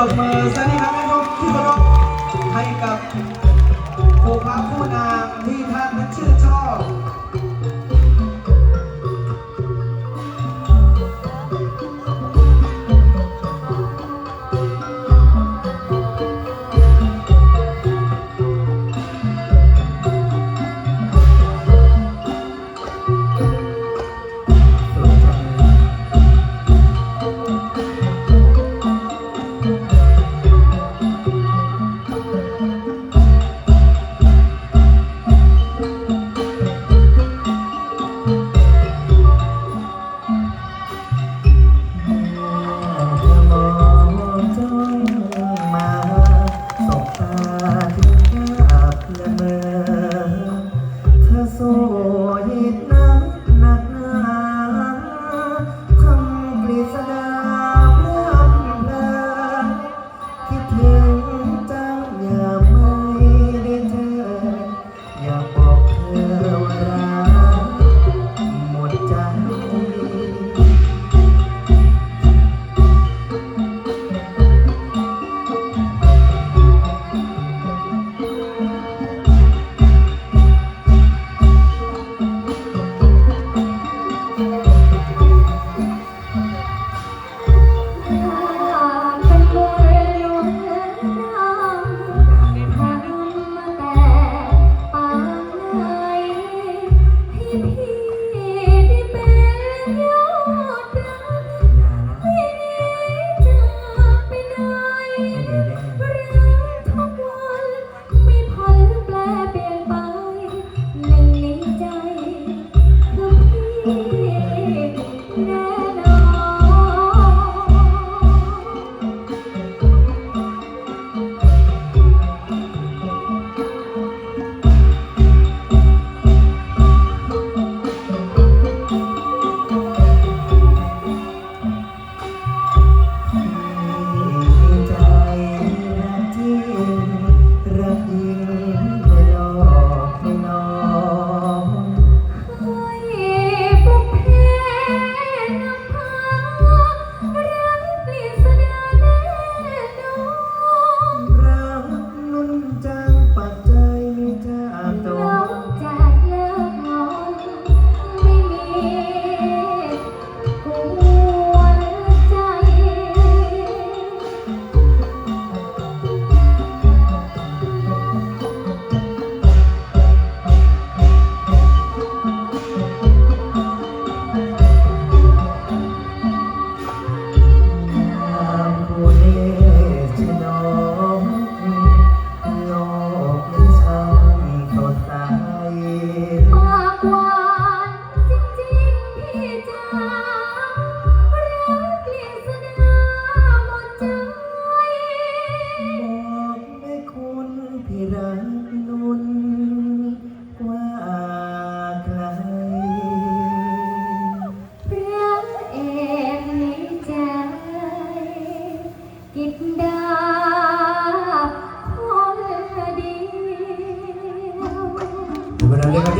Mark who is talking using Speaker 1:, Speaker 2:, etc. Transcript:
Speaker 1: Roma, Sunny
Speaker 2: Bye.
Speaker 3: าคนเดียว
Speaker 1: เวลาเรียกว่า